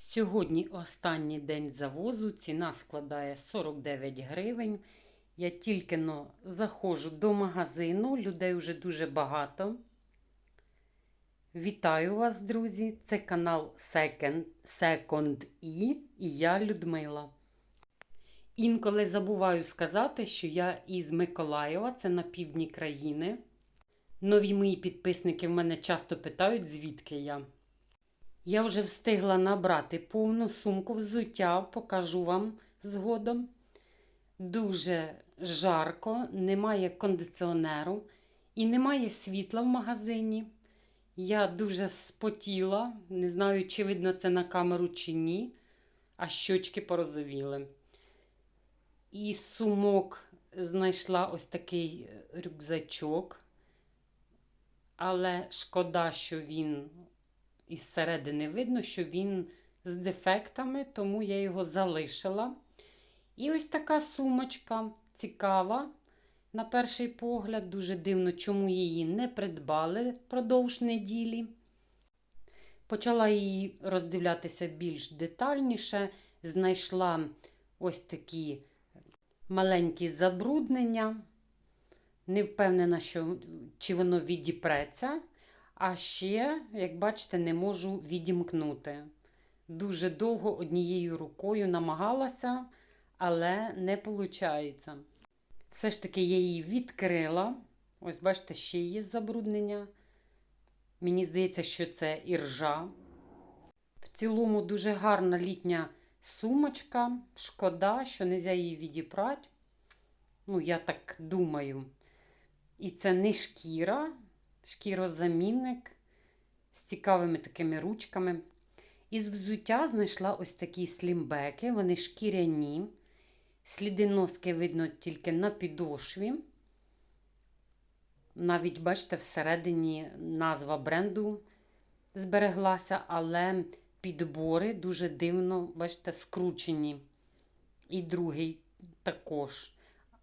Сьогодні останній день завозу. Ціна складає 49 гривень. Я тільки но заходжу до магазину, людей вже дуже багато. Вітаю вас, друзі! Це канал Second, Second E і я Людмила. Інколи забуваю сказати, що я із Миколаєва, це на півдні країни. Нові мої підписники в мене часто питають, звідки я. Я вже встигла набрати повну сумку взуття, покажу вам згодом. Дуже жарко, немає кондиціонеру і немає світла в магазині. Я дуже спотіла, не знаю, чи видно це на камеру чи ні, а щочки порозовіли. І сумок знайшла ось такий рюкзачок. Але шкода, що він із середини видно, що він з дефектами, тому я його залишила. І ось така сумочка цікава, на перший погляд, дуже дивно, чому її не придбали впродовж неділі. Почала її роздивлятися більш детальніше, знайшла ось такі маленькі забруднення. Не впевнена, що чи воно відіпреться. А ще, як бачите, не можу відімкнути. Дуже довго однією рукою намагалася, але не виходить. Все ж таки я її відкрила. Ось, бачите, ще є забруднення. Мені здається, що це іржа. В цілому дуже гарна літня сумочка. Шкода, що не можна її відіпрати. Ну, я так думаю. І це не шкіра, шкірозамінник з цікавими такими ручками. Із взуття знайшла ось такі слімбеки, вони шкіряні. Сліди носки видно тільки на підошві. Навіть, бачите, всередині назва бренду збереглася, але підбори дуже дивно, бачите, скручені. І другий також.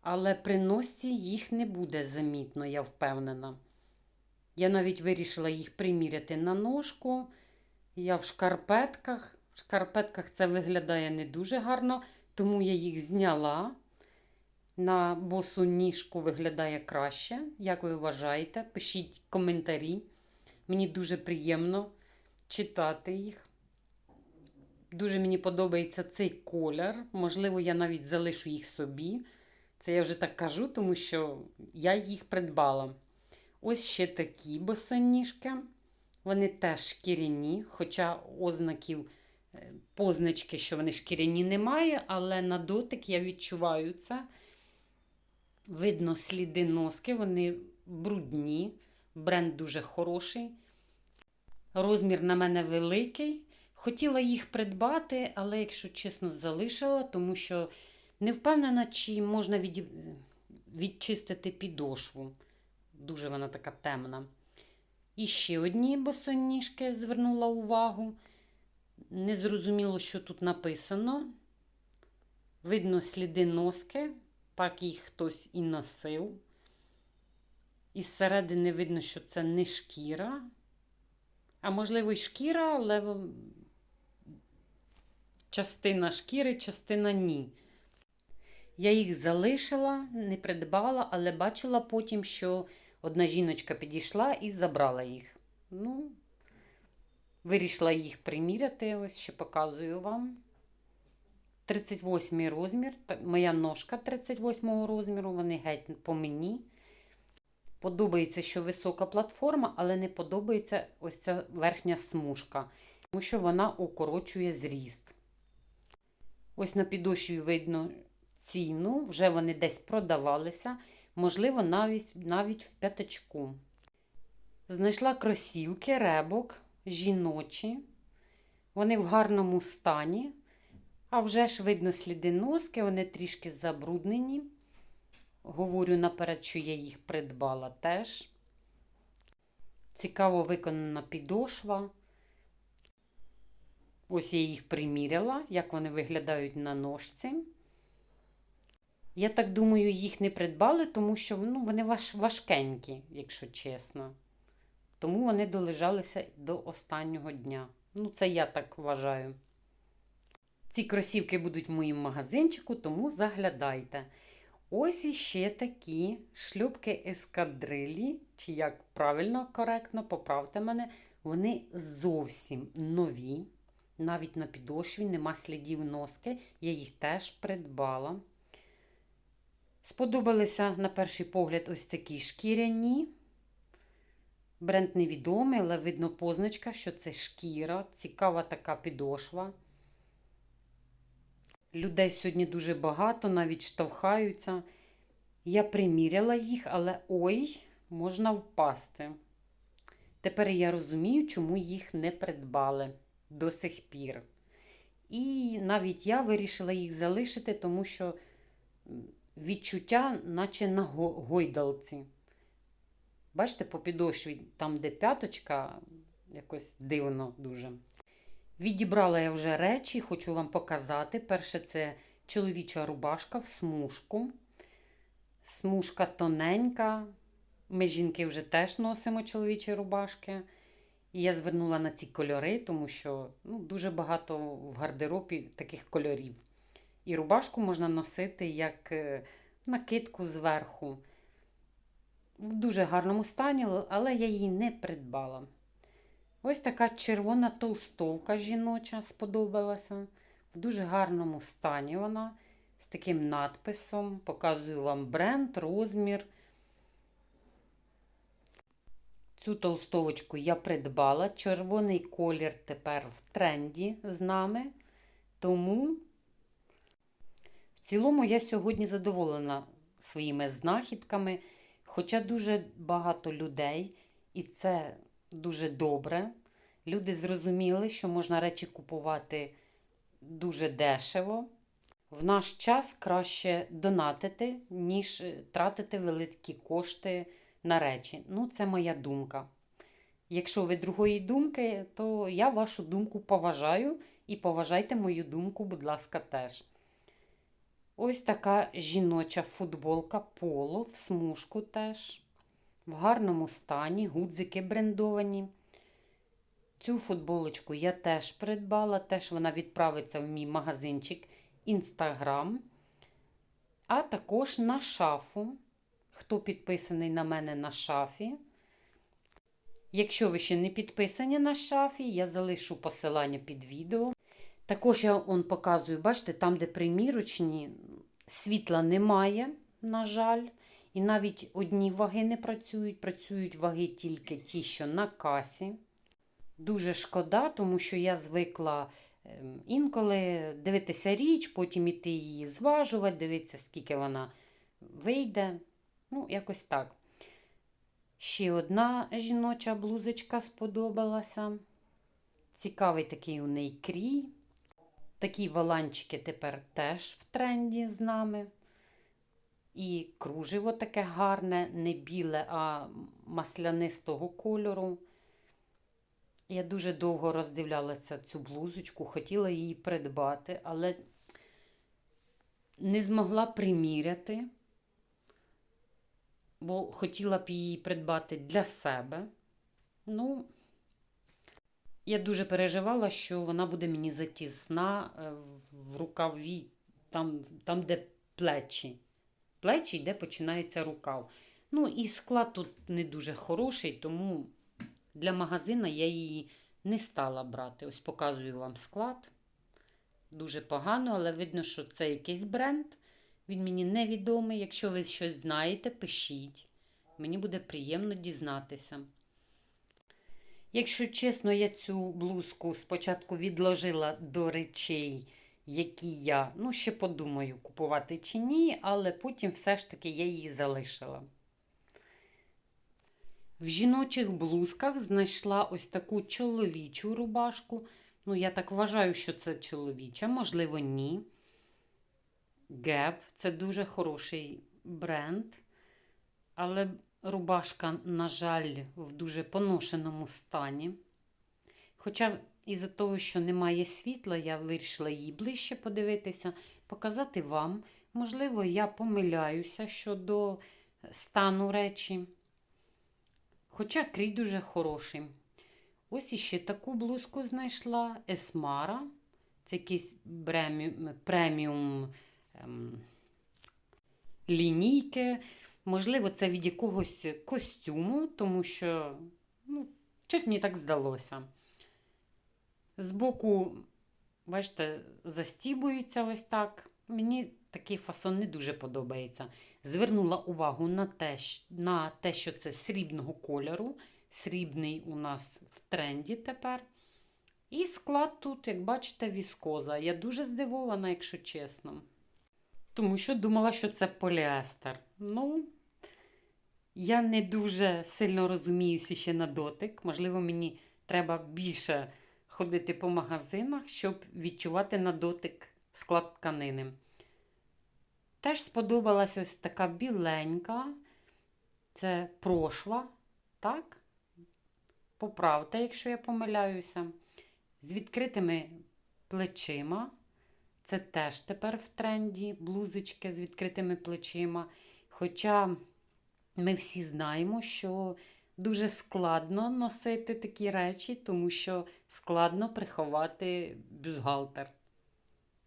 Але при носці їх не буде замітно, я впевнена. Я навіть вирішила їх приміряти на ножку. Я в шкарпетках. В шкарпетках це виглядає не дуже гарно, тому я їх зняла. На босу ніжку виглядає краще. Як ви вважаєте? Пишіть коментарі. Мені дуже приємно читати їх. Дуже мені подобається цей колір. Можливо, я навіть залишу їх собі. Це я вже так кажу, тому що я їх придбала. Ось ще такі босоніжки. Вони теж шкіряні, хоча ознаків позначки, що вони шкіряні, немає, але на дотик я відчуваю це. Видно сліди носки, вони брудні, бренд дуже хороший. Розмір на мене великий. Хотіла їх придбати, але, якщо чесно, залишила, тому що не впевнена, чи можна від... відчистити підошву. Дуже вона така темна. І ще одні босоніжки звернула увагу. Не зрозуміло, що тут написано. Видно сліди носки, так їх хтось і носив. Із середини видно, що це не шкіра. А можливо, і шкіра, але частина шкіри, частина ні. Я їх залишила, не придбала, але бачила потім, що одна жіночка підійшла і забрала їх. Ну, Вирішила їх приміряти, ось ще показую вам. 38 розмір, моя ножка 38 розміру, вони геть по мені. Подобається, що висока платформа, але не подобається ось ця верхня смужка, тому що вона укорочує зріст. Ось на підошві видно ціну, вже вони десь продавалися, можливо, навіть навіть в п'ятачку. Знайшла кросівки, ребок жіночі. Вони в гарному стані. А вже ж видно сліди носки, вони трішки забруднені. Говорю наперед, що я їх придбала теж. Цікаво виконана підошва. Ось я їх приміряла, як вони виглядають на ножці. Я так думаю, їх не придбали, тому що ну, вони важ, важкенькі, якщо чесно. Тому вони долежалися до останнього дня. Ну, це я так вважаю. Ці кросівки будуть в моєму магазинчику, тому заглядайте. Ось іще такі шлюбки ескадрилі, чи як правильно, коректно, поправте мене. Вони зовсім нові. Навіть на підошві нема слідів носки. Я їх теж придбала. Сподобалися на перший погляд ось такі шкіряні. Бренд невідомий, але видно позначка, що це шкіра. Цікава така підошва. Людей сьогодні дуже багато, навіть штовхаються. Я приміряла їх, але ой, можна впасти. Тепер я розумію, чому їх не придбали до сих пір. І навіть я вирішила їх залишити, тому що відчуття, наче на гойдалці. Бачите, по підошві, там, де п'яточка, якось дивно дуже. Відібрала я вже речі, хочу вам показати. Перше, це чоловіча рубашка в смужку. Смужка тоненька. Ми жінки вже теж носимо чоловічі рубашки. І я звернула на ці кольори, тому що ну, дуже багато в гардеробі таких кольорів. І рубашку можна носити як накидку зверху. В дуже гарному стані, але я її не придбала. Ось така червона толстовка жіноча сподобалася. В дуже гарному стані вона. З таким надписом. Показую вам бренд, розмір. Цю толстовочку я придбала. Червоний колір тепер в тренді з нами. Тому, цілому, я сьогодні задоволена своїми знахідками. Хоча дуже багато людей, і це дуже добре. Люди зрозуміли, що можна речі купувати дуже дешево. В наш час краще донатити, ніж тратити великі кошти на речі. Ну, це моя думка. Якщо ви другої думки, то я вашу думку поважаю і поважайте мою думку, будь ласка, теж. Ось така жіноча футболка поло в смужку теж. В гарному стані, гудзики брендовані. Цю футболочку я теж придбала, теж вона відправиться в мій магазинчик Instagram. А також на шафу. Хто підписаний на мене на шафі. Якщо ви ще не підписані на шафі, я залишу посилання під відео. Також я он показую, бачите, там, де примірочні, світла немає, на жаль. І навіть одні ваги не працюють, працюють ваги тільки ті, що на касі. Дуже шкода, тому що я звикла ем, інколи дивитися річ, потім іти її зважувати, дивитися, скільки вона вийде. Ну, якось так. Ще одна жіноча блузочка сподобалася. Цікавий такий у неї крій. Такі воланчики тепер теж в тренді з нами. І кружево таке гарне, не біле, а маслянистого кольору. Я дуже довго роздивлялася цю блузочку, хотіла її придбати, але не змогла приміряти, бо хотіла б її придбати для себе. Ну, я дуже переживала, що вона буде мені затісна е, в рукаві, там, там де плечі. Плечі, де починається рукав. Ну, і склад тут не дуже хороший, тому для магазина я її не стала брати. Ось показую вам склад. Дуже погано, але видно, що це якийсь бренд. Він мені невідомий. Якщо ви щось знаєте, пишіть. Мені буде приємно дізнатися. Якщо чесно, я цю блузку спочатку відложила до речей, які я, ну, ще подумаю, купувати чи ні, але потім все ж таки я її залишила. В жіночих блузках знайшла ось таку чоловічу рубашку. Ну, я так вважаю, що це чоловіча, можливо, ні. Gap це дуже хороший бренд. Але рубашка, на жаль, в дуже поношеному стані. Хоча, із-за того, що немає світла, я вирішила її ближче подивитися, показати вам. Можливо, я помиляюся щодо стану речі. Хоча крій дуже хороший. Ось іще таку блузку знайшла Есмара. Це якийсь преміум ем, лінійки. Можливо, це від якогось костюму, тому що ну, щось мені так здалося. Збоку, бачите, застібується ось так. Мені такий фасон не дуже подобається. Звернула увагу на те, на те, що це срібного кольору. Срібний у нас в тренді тепер. І склад тут, як бачите, віскоза. Я дуже здивована, якщо чесно. Тому що думала, що це поліестер. Ну, я не дуже сильно розуміюся ще на дотик. Можливо, мені треба більше ходити по магазинах, щоб відчувати на дотик склад тканини. Теж сподобалась ось така біленька. Це прошва, так? Поправте, якщо я помиляюся. З відкритими плечима. Це теж тепер в тренді блузочки з відкритими плечима. Хоча ми всі знаємо, що дуже складно носити такі речі, тому що складно приховати бюстгальтер.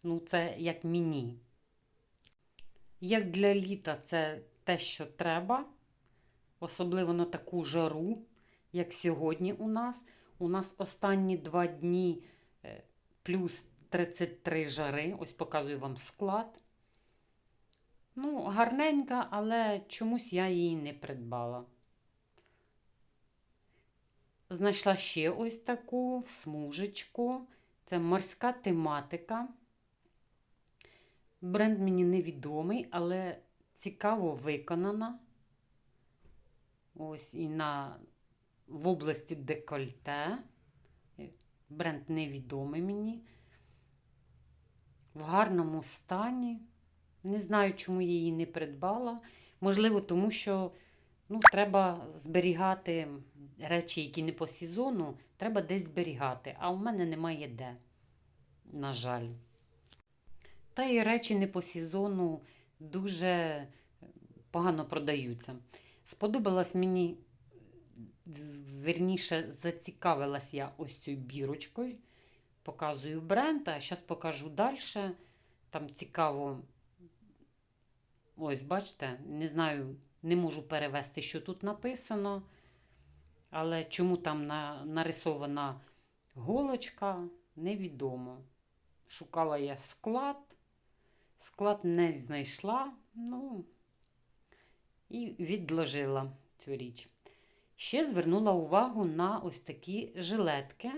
Ну, це як мені. Як для літа, це те, що треба, особливо на таку жару, як сьогодні у нас. У нас останні два дні е, плюс 33 жари. Ось показую вам склад. Ну, гарненька, але чомусь я її не придбала. Знайшла ще ось таку смужечку. Це морська тематика. Бренд мені невідомий, але цікаво виконана. Ось і на в області декольте. Бренд невідомий мені. В гарному стані. Не знаю, чому я її не придбала. Можливо, тому що ну, треба зберігати речі, які не по сезону, треба десь зберігати. А у мене немає де, на жаль. Та і речі не по сезону дуже погано продаються. Сподобалась мені, верніше, зацікавилась я ось цією бірочкою. Показую бренд, а зараз покажу далі. Там цікаво. Ось, бачите, не знаю, не можу перевести, що тут написано. Але чому там на, нарисована голочка, невідомо. Шукала я склад, склад не знайшла, ну, і відложила цю річ. Ще звернула увагу на ось такі жилетки,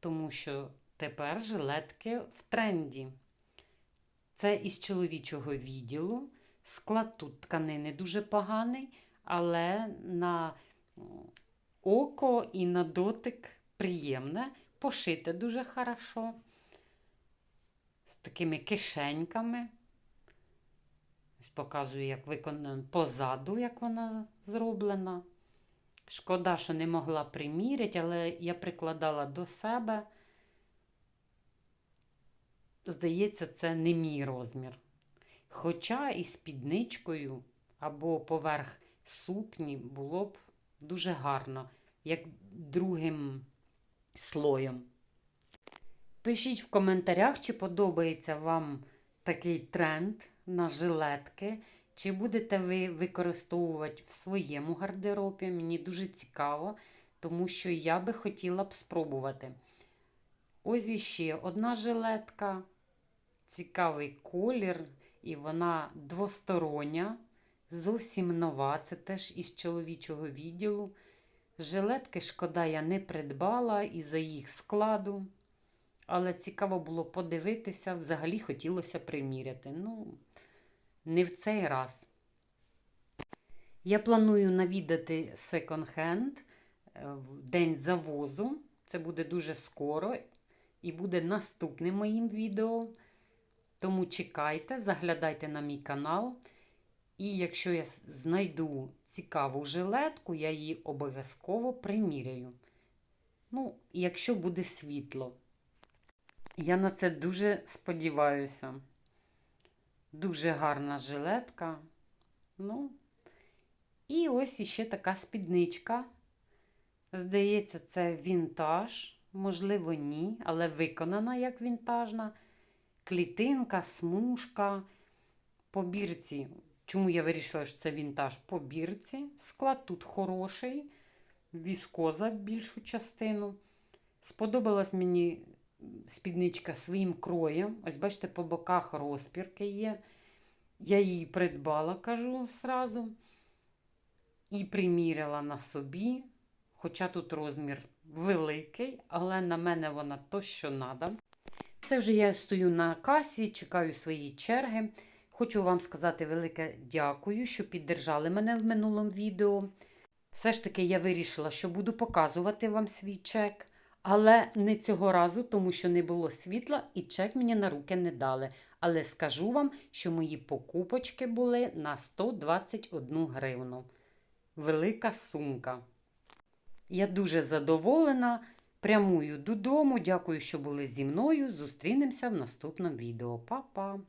тому що тепер жилетки в тренді. Це із чоловічого відділу. Склад тут тканини дуже поганий, але на око і на дотик приємне. Пошите дуже хорошо. З такими кишеньками. Ось показую, як виконано позаду, як вона зроблена. Шкода, що не могла приміряти, але я прикладала до себе. Здається, це не мій розмір. Хоча і спідничкою або поверх сукні було б дуже гарно, як другим слоєм. Пишіть в коментарях, чи подобається вам такий тренд на жилетки, чи будете ви використовувати в своєму гардеробі. Мені дуже цікаво, тому що я би хотіла б спробувати. Ось іще одна жилетка, цікавий колір, і вона двостороння, зовсім нова. Це теж із чоловічого відділу. Жилетки, шкода, я не придбала із-за їх складу. Але цікаво було подивитися, взагалі хотілося приміряти. Ну, не в цей раз. Я планую навідати секонд-хенд в день завозу. Це буде дуже скоро і буде наступним моїм відео. Тому чекайте, заглядайте на мій канал. І якщо я знайду цікаву жилетку, я її обов'язково приміряю. Ну, якщо буде світло. Я на це дуже сподіваюся. Дуже гарна жилетка. Ну, і ось іще така спідничка. Здається, це вінтаж можливо, ні, але виконана як вінтажна. Клітинка, смужка. По бірці. Чому я вирішила, що це вінтаж? По бірці. Склад тут хороший, віскоза більшу частину. Сподобалась мені спідничка своїм кроєм. Ось бачите, по боках розпірки є. Я її придбала, кажу сразу. І приміряла на собі. Хоча тут розмір великий, але на мене вона то, що треба. Це вже я стою на касі, чекаю свої черги. Хочу вам сказати велике дякую, що піддержали мене в минулому відео. Все ж таки я вирішила, що буду показувати вам свій чек. Але не цього разу, тому що не було світла і чек мені на руки не дали. Але скажу вам, що мої покупочки були на 121 гривну. Велика сумка. Я дуже задоволена. Прямую додому. Дякую, що були зі мною. Зустрінемося в наступному відео. Па-па!